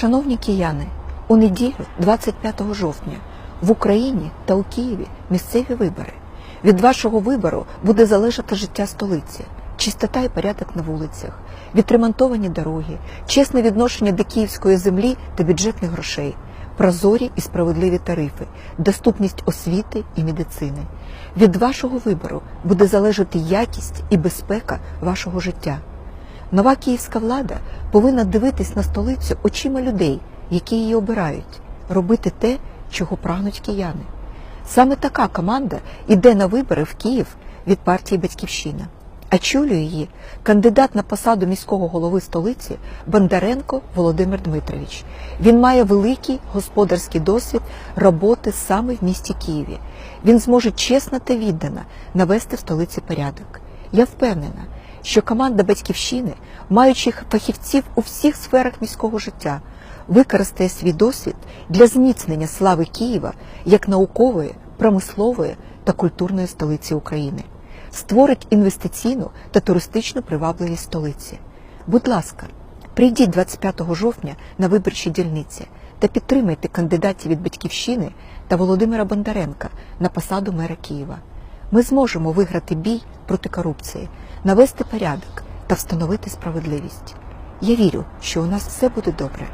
Шановні кияни, у неділю, 25 жовтня, в Україні та у Києві місцеві вибори. Від вашого вибору буде залежати життя столиці, чистота і порядок на вулицях, відремонтовані дороги, чесне відношення до київської землі та бюджетних грошей, прозорі і справедливі тарифи, доступність освіти і медицини. Від вашого вибору буде залежати якість і безпека вашого життя. Нова київська влада повинна дивитись на столицю очима людей, які її обирають, робити те, чого прагнуть кияни. Саме така команда йде на вибори в Київ від партії Батьківщина. А очолює її кандидат на посаду міського голови столиці Бондаренко Володимир Дмитрович. Він має великий господарський досвід роботи саме в місті Києві. Він зможе чесно та віддано навести в столиці порядок. Я впевнена, що команда батьківщини, маючи фахівців у всіх сферах міського життя, використає свій досвід для зміцнення слави Києва як наукової, промислової та культурної столиці України, створить інвестиційну та туристичну привабливість столиці. Будь ласка, прийдіть 25 жовтня на виборчі дільниці та підтримайте кандидатів від батьківщини та Володимира Бондаренка на посаду мера Києва. Ми зможемо виграти бій проти корупції, навести порядок та встановити справедливість. Я вірю, що у нас все буде добре.